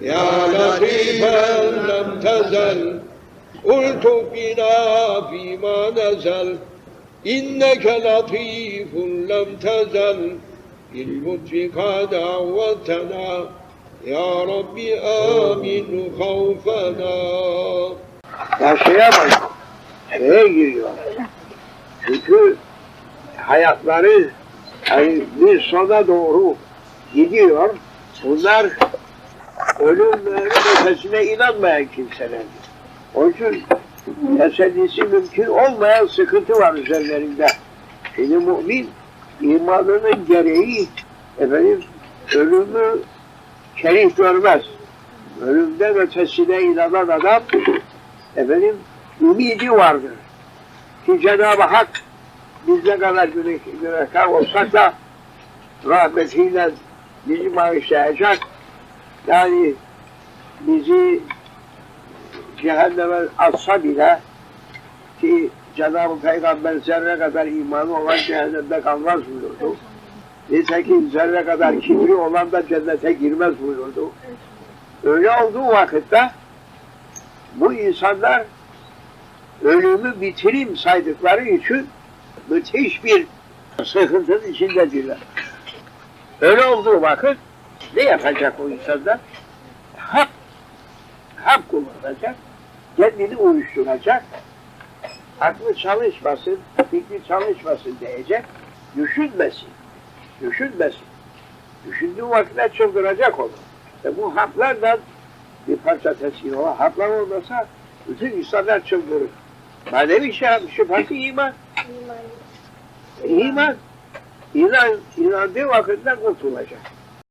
يا لطيفا لم تزل قلت بنا فيما نزل إنك لطيف لم تزل باللطف قد عودتنا يا رب آمن خوفنا yaşayamayız. Şeye giriyor. Çünkü hayatları yani bir sona doğru gidiyor. Bunlar ölümlerin ötesine inanmayan kimselerdir. Onun için tesellisi mümkün olmayan sıkıntı var üzerlerinde. Şimdi mümin imanının gereği efendim ölümü kerih görmez. Ölümden ötesine inanan adam efendim ümidi vardır. Ki Cenab-ı Hak biz ne kadar günah, günahkar olsak da rahmetiyle bizi bağışlayacak. Yani bizi cehenneme atsa bile ki Cenab-ı Peygamber zerre kadar imanı olan cehennemde kalmaz buyurdu. Nitekim zerre kadar kibri olan da cennete girmez buyurdu. Öyle olduğu vakitte bu insanlar ölümü bitirim saydıkları için müthiş bir sıkıntının içindedirler. Öyle olduğu vakit ne yapacak o insanlar? Hap, hap kullanacak, kendini uyuşturacak, aklı çalışmasın, fikri çalışmasın diyecek, düşünmesin, düşünmesin. Düşündüğü vakitte çıldıracak onu. E bu haplardan bir parça teskin olan haplar olmasa bütün insanlar çıldırır. Manevi şüphesi iman. İman. İnan, inandığı vakitte kurtulacak.